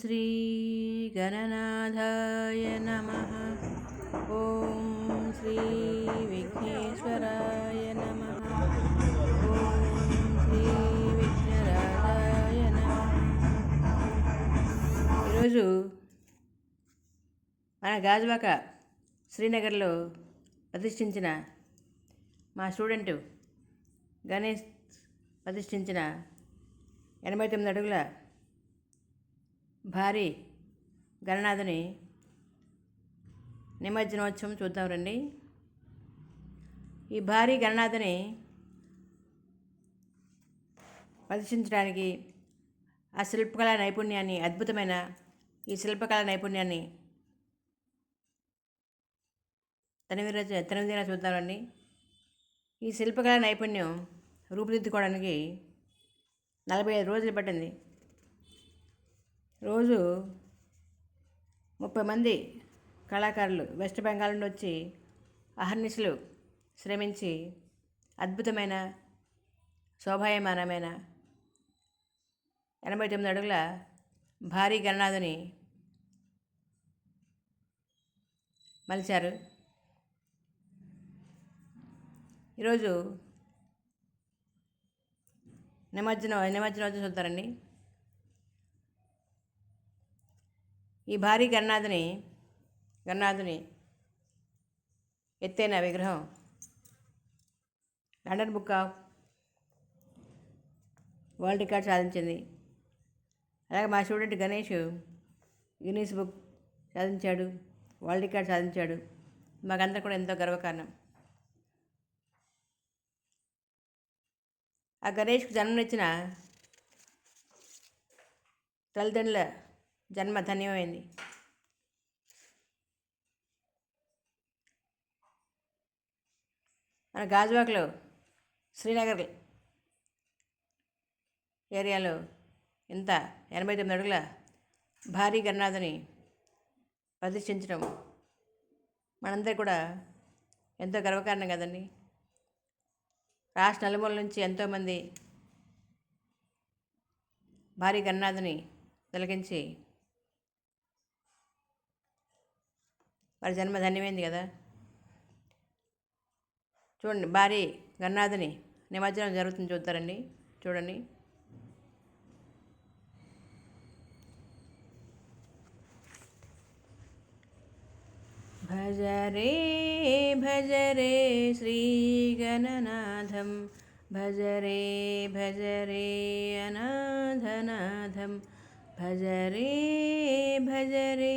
శ్రీ గణనాథాయ నమ. ఓం శ్రీ విఘ్నేశ్వరాయ నమ. ఓం శ్రీ విఘ్నరాజాయ నమ. ఈరోజు మన గాజువాక శ్రీనగర్లో ప్రతిష్ఠించిన మా స్టూడెంట్ గణేష్ ప్రతిష్ఠించిన ఎనభై తొమ్మిది అడుగుల భారీ గణనాథుని నిమజ్జనోత్సవం చూద్దాం రండి. ఈ భారీ గణనాథుని ప్రదర్శించడానికి ఆ శిల్పకళా నైపుణ్యాన్ని అద్భుతమైన ఈ శిల్పకళా నైపుణ్యాన్ని తనివిర తనివిదిగా చూద్దామండి ఈ శిల్పకళా నైపుణ్యం రూపుదిద్దుకోవడానికి నలభై ఐదు రోజులు పట్టింది. రోజు ముప్పై మంది కళాకారులు వెస్ట్ బెంగాల్ నుండి వచ్చి అహర్నిశలు శ్రమించి అద్భుతమైన శోభాయమానమైన ఎనభై తొమ్మిది అడుగుల భారీ గణనాథుని మలిచారు. ఈరోజు నిమజ్జనం నిమజ్జనం చూస్తారండి. ఈ భారీ గన్నాథుని గన్నాథుని ఎత్తైన విగ్రహం London book of world record సాధించింది. అలాగే మా స్టూడెంట్ గణేష్ గిన్నీస్ బుక్ సాధించాడు వరల్డ్ రికార్డ్ సాధించాడు. మాకంతా కూడా ఎంతో గర్వకారణం. ఆ గణేష్కు జన్మనిచ్చిన తల్లిదండ్రుల జన్మ ధన్యమైంది. మన గాజువాకలో శ్రీనగర్ ఏరియాలో ఇంత ఎనభై తొమ్మిది అడుగుల భారీ గణనాథుని ప్రతిష్ఠించడం మనందరి కూడా ఎంతో గర్వకారణం కదండి. రాష్ట్ర నలుమూల నుంచి ఎంతోమంది భారీ గణనాథుని తొలగించి వారి జన్మ ధన్యమైంది కదా. చూడండి భారీ గన్నాథుని నిమజ్జనం జరుగుతుంది చూస్తారండి చూడండి. భజరే భజరే శ్రీగణనాథం భజరే భజరే అనాథనాథం. భజరే భజరే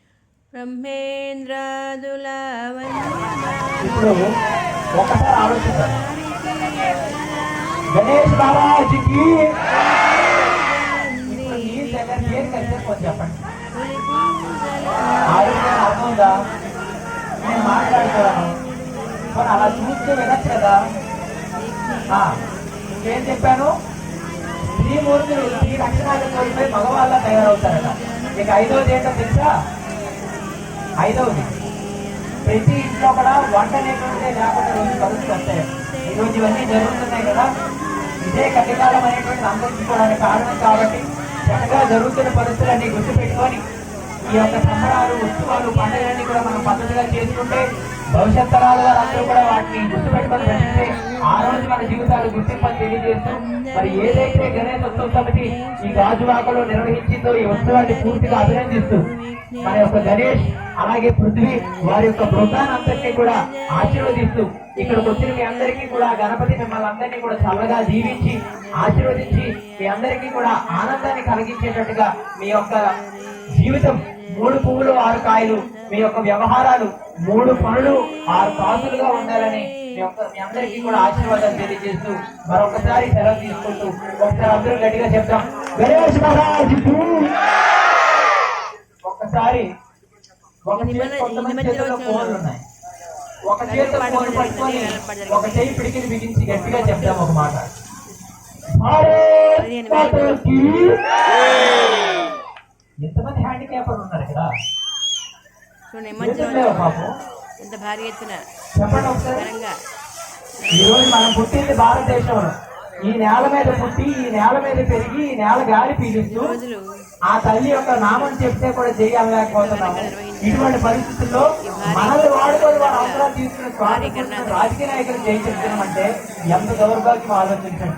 ఆలోచిద్దాం. గణేష్ కలిసి చెప్పండి. అర్థమైందా? నేను మాట్లాడుతున్నాను. మరి అలా చూస్తే వినచ్చు కదా? ఇంకేం చెప్పాను? స్త్రీమూర్తులు స్త్రీ లక్షణాలు కోల్పోయి మగవాళ్ళ తయారవుతారట. ఇక ఐదవది ఏంటో తెలుసా? ఐదవది. ప్రతి ఇంట్లో కూడా వంట లేకుంటే లేకుండా రోజు పరిస్థితులు వస్తాయి. ఈరోజు ఇవన్నీ జరుగుతున్నాయి కదా. ఇదే కటికాలం అనేటువంటి అందించుకోవడానికి కారణం కాబట్టి చక్కగా జరుగుతున్న పరిస్థితులన్నీ గుర్తుపెట్టుకొని ఈ యొక్క సంబరాలు ఉత్సవాలు పండుగలన్నీ కూడా మనం పద్ధతిగా చేసుకుంటే భవిష్యత్ తరాలు అందరూ కూడా వాటిని గుర్తుపెట్టుకొని పెడితే ఆ రోజు మన జీవితాలు గుర్తింపని తెలియజేస్తూ మరి ఏదైతే గణేష్ ఉత్సవ సమితి ఈ గాజువాకలో నిర్వహించిందో ఈ ఉత్సవాన్ని పూర్తిగా అభినందిస్తూ మన యొక్క గణేష్ అలాగే పృథ్వీ వారి యొక్క బృందాన్ని కూడా ఆశీర్వదిస్తూ ఇక్కడికి వచ్చిన మీ అందరికీ కూడా గణపతి మిమ్మల్ని అందరినీ కూడా చల్లగా దీవించి ఆశీర్వదించి మీ అందరికీ కూడా ఆనందాన్ని కలిగించేటట్టుగా మీ యొక్క జీవితం మూడు పువ్వులు ఆరు కాయలు. మీ యొక్క వ్యవహారాలు మూడు పనులు ఆరు కాసులుగా ఉండాలని మీ అందరికీ కూడా ఆశీర్వాదాలు తెలియజేస్తూ మరొకసారి సెలవు తీసుకుంటూ ఒకసారి అందరూ గట్టిగా చెప్తాం గణేష్ మహారాజ్ ఒక్కసారి ఒక ఫోన్లు ఉన్నాయి. ఒక ఫోన్ పట్టుకొని ఒక చేయి పిడికిని బిగించి గట్టిగా చెప్తాం ఒక మాట. భారత్ ఎంతమంది హ్యాండిక్యాపర్లు ఉన్నారు ఇక్కడ? చూడండి నిమజ్జనం పాపం ఎంత భారీ ఎత్తున చెప్పండి ఒకసారి. ఘనంగా. ఈ రోజు మనం పుట్టింది భారతదేశంలో. ఈ నేల మీద పుట్టి ఈ నేల మీద పెరిగి ఈ నేల గాలి పీలుస్తూ ఆ తల్లి యొక్క నామం చెప్తే కూడా చేయలేకపోతున్నాము ఇటువంటి పరిస్థితుల్లో మనల్ని వాడుకొని వారి అవసరాలు తీసుకుని రాజకీయ నాయకులు జయించడం ఎంత దౌర్భాగ్యం ఆలోచించండి.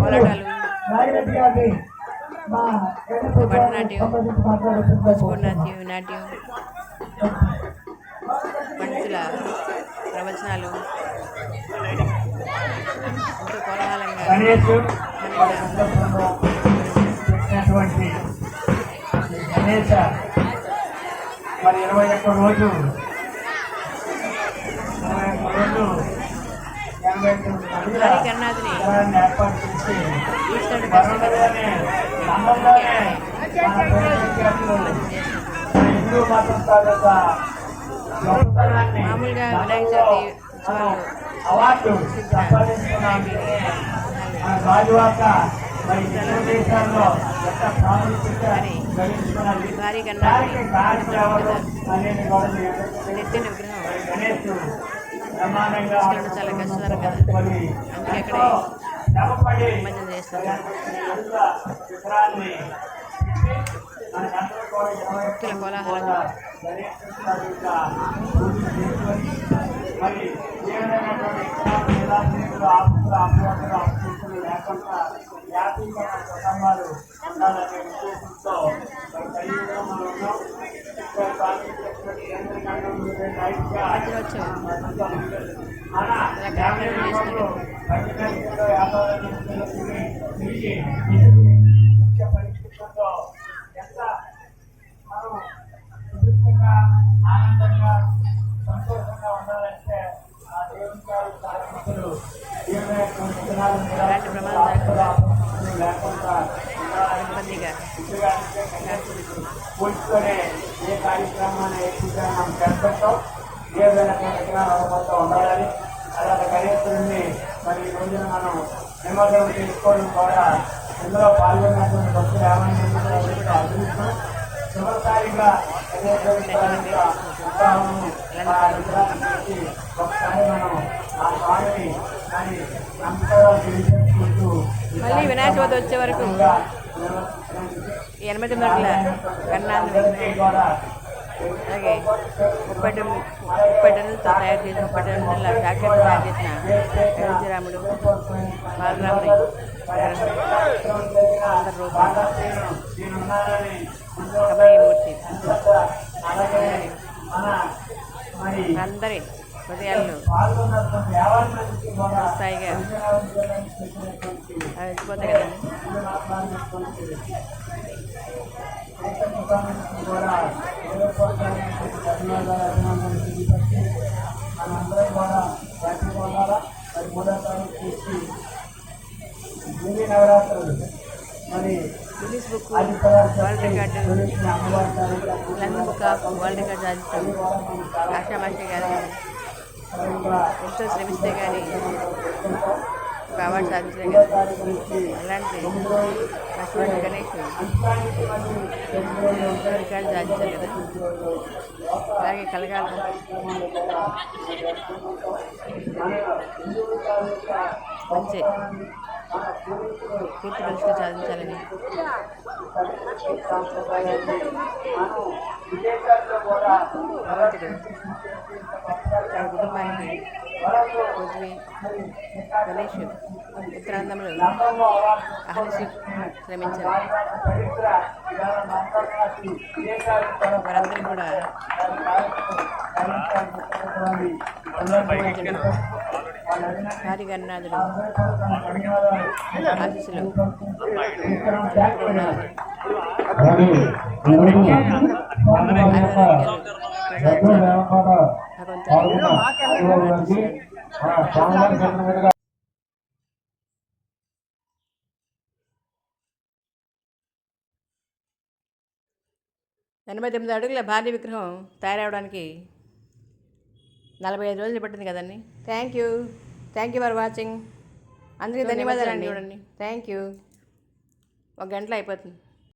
పోరాటాలు నాగిరెడ్డి భరతనాట్యం సంబంధించి నాట్యం నాట్యం ప్రవచనాలు ఎంతో కోలాహలంగా గణేష్ మరి ఇరవై ఒక్క రోజు ఇరవై ఒక్క రోజు ఎనభై తొమ్మిది మందిల భారీ కర్ణాదిని శిబిరాన్ని ఏర్పాటు చేసి ఈశ్వరుడు వరుణలోనే నందంలోనే మన ప్రేమికులు మన హిందూ మతం తాలూకా గొప్పతనాన్ని మామూలుగా వినాయక చవితి ఉత్సవాలు మరి దేశాల్లో ఎంత ప్రాముఖ్యత విగ్రహం. గణేష్ చాలా కష్టతరం కదా. అందుకే అక్కడే నిమజ్జనం చేస్తారు భక్తుల మరి ఏ విధమైనటువంటి లేకుండా వ్యాపించిన కుటుంబాలు ఉండాలనే ఉద్దేశంతో మనం ఉన్నాం. ఇక్కడ సాధించినటువంటి చేస్తుంటాం ఏ విధంగా కార్యక్రమాలు అనుకుంటూ ఉండాలని అలాగే గణేశుడిని మరి ఈ రోజున మనం నిమగ్నం చేసుకోవడం కూడా ఇందులో పాల్గొన్నటువంటి భక్తులు ఏమైనా అభివృద్ధి చివరిసారిగా గణేశుడి యొక్క ఉత్సాహము ఆ విగ్రహాన్ని చూసి ఒకసారి మనం ఆ స్వామిని మరి నమ్మకంగా తెలియజేసుకుంటూ ఈ మళ్ళీ వినాయక చవితి వచ్చే వరకు ఎనభై తొమ్మిది విగ్రహం అలాగే ముప్పై టన్ను ముప్పై టన్నులతో తయారు చేసిన ముప్పై టన్నుల ఫ్యాక్టరీతో తయారు చేసిన అయోధ్యరాముడు బాలరాముని అందరి హృదయాల్లో స్థాయిగా వెళ్ళిపోతాయి అందరి హృదయాల్లో స్థాయిగా అవి వెళ్ళిపోతాయి కదండి మనందరం కూడా ప్రతి పొందాలా మరి మూడో తారీఖు చూసి దేవీ నవరాత్రులు మరి వరల్డ్ రికార్డ్ సాధిస్తాం ఆశామాషి గారు ఎంతో శ్రమిస్తే కానీ కావాలి అవార్డు అలాంటి కష్టపడి గణేష్ అంతానికి రికార్డు సాధించారు కదా అలాగే కలగాలి. మంచి పూర్తి దృష్టి సాధించాలని భగవంతుడు తన కుటుంబానికి గణేష్ అవార్డు అహర్నిశి శ్రమించారు. వారందరికీ కూడా ఆశీస్సులు. ఉండాలి ఆయురారోగ్యాలు ప్రసాదించాలి భగవంతుడు ఎనభై తొమ్మిది అడుగుల భారీ విగ్రహం తయారవడానికి నలభై ఐదు రోజులు పట్టింది కదండి. Thank you thank you for watching అందరికీ ధన్యవాదాలు అండి. చూడండి థ్యాంక్ యూ ఒక గంటలో అయిపోతుంది.